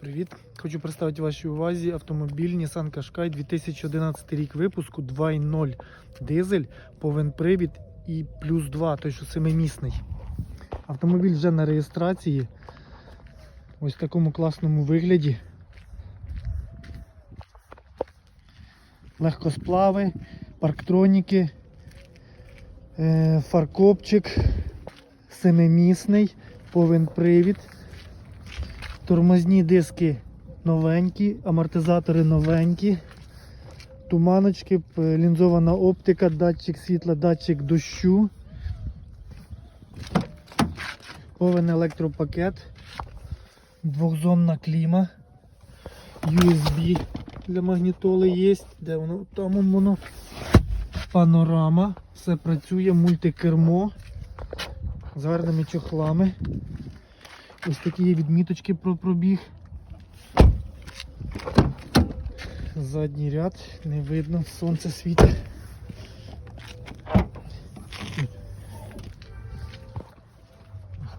Привіт! Хочу представити вашій увазі автомобіль Nissan Qashqai 2011 рік випуску 2.0 дизель, повен привід і плюс 2, той що семимісний. Автомобіль вже на реєстрації. Ось в такому класному вигляді. Легкосплави, парктроніки, е, фаркопчик, семимісний, повен привід. Тормозні диски новенькі, амортизатори новенькі, туманочки, лінзована оптика, датчик світла, датчик дощу, повен електропакет, двохзонна кліма, USB для магнітоли є, де воно? Там воно. Панорама, все працює, мультикермо. З гарними чохлами. Ось такі відміточки про пробіг. Задній ряд, не видно, сонце світить.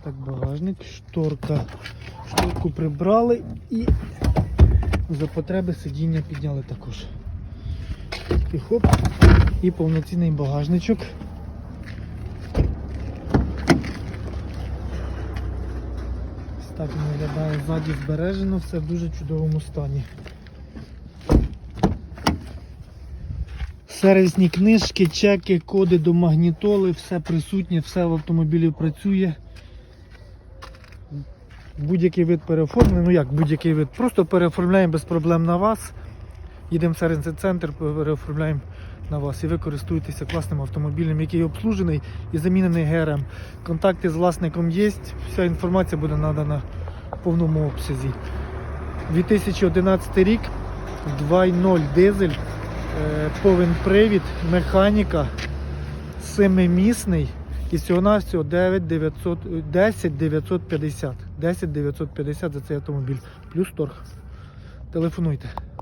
Так багажник, шторка. Шторку прибрали і за потреби сидіння підняли також. І хоп, і повноцінний багажничок. Так виглядає ззаді збережено, все в дуже чудовому стані. Сервісні книжки, чеки, коди до магнітоли, все присутнє, все в автомобілі працює. Будь-який вид переоформлення, ну як будь-який вид, просто переоформляємо без проблем на вас. Їдемо в сервісний центр, переоформляємо на вас і ви користуєтеся класним автомобілем, який обслужений і замінений ГРМ. Контакти з власником є, вся інформація буде надана в повному обсязі. 2011 рік, 2.0 дизель, е, повен привід, механіка, семимісний і всього на всього 9 900, 10 950. 10 950 за цей автомобіль. Плюс торг. Телефонуйте.